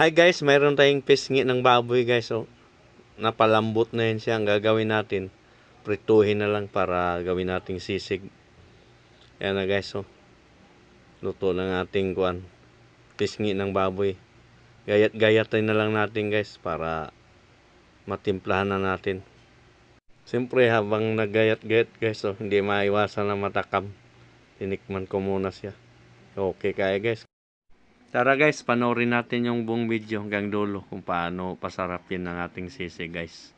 Hi guys, mayroon tayong pisngi ng baboy guys. Oh. Napalambot na yun siya. Ang gagawin natin, prituhin na lang para gawin nating sisig. Yan na guys. Oh. Luto ng ating kuan. Pisngi ng baboy. Gayat-gayatin na lang natin guys para matimplahan na natin. Siyempre habang nagayat-gayat guys, oh, hindi maiwasan na matakam. Tinikman ko muna siya. Okay kaya guys. Tara guys, panoorin natin yung buong video hanggang dulo kung paano pasarapin ng ating sisi guys.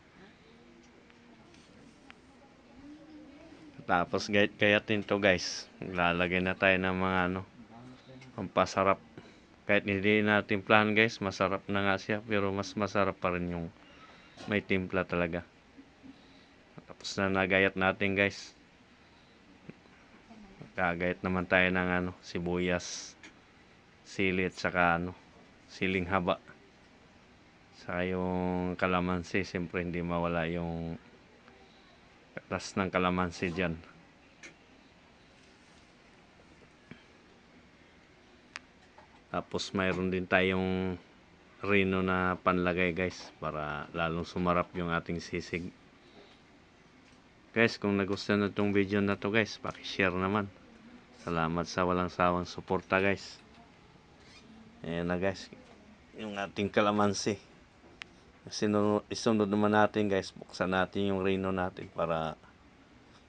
Tapos gayat gayatin to guys. Lalagay na tayo ng mga ano, pampasarap. Kahit hindi natin plan guys, masarap na nga siya. Pero mas masarap pa rin yung may timpla talaga. Tapos na nagayat natin guys. Kagayat naman tayo ng ano, sibuyas sili at saka ano, siling haba. Saka yung kalamansi, siyempre hindi mawala yung katas ng kalamansi dyan. Tapos mayroon din tayong rino na panlagay guys para lalong sumarap yung ating sisig. Guys, kung nagustuhan na itong video na to guys, pakishare naman. Salamat sa walang sawang suporta guys. Ayan na guys. Yung ating kalamansi. Sinunod, isunod naman natin guys. Buksan natin yung rino natin para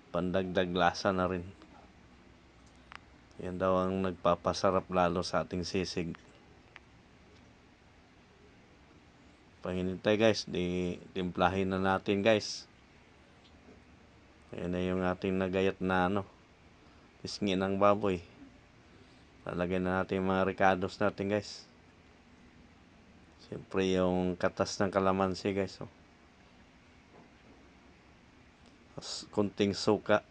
pandagdag lasa na rin. Yan daw ang nagpapasarap lalo sa ating sisig. Panginintay guys. Di, timplahin na natin guys. Ayan na yung ating nagayat na ano. Pisngi ng baboy. Lalagyan na natin yung mga ricados natin guys. Siyempre yung katas ng kalamansi guys. Oh. Tapos kunting suka.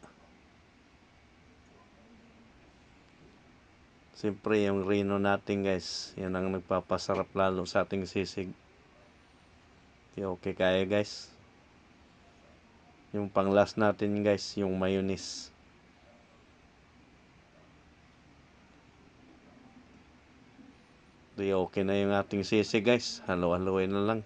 Siyempre yung rino natin guys. Yan ang nagpapasarap lalo sa ating sisig. Okay kaya guys. Yung pang last natin guys, yung mayonnaise. Di okay na yung ating sisi guys. Halo-haloy na lang.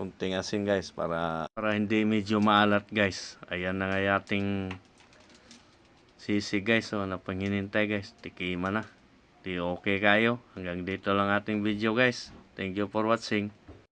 Kunting asin guys para para hindi medyo maalat guys. Ayan na nga ating sisi guys. So napanginintay guys. Tikima na. Di okay kayo. Hanggang dito lang ating video guys. Thank you for watching.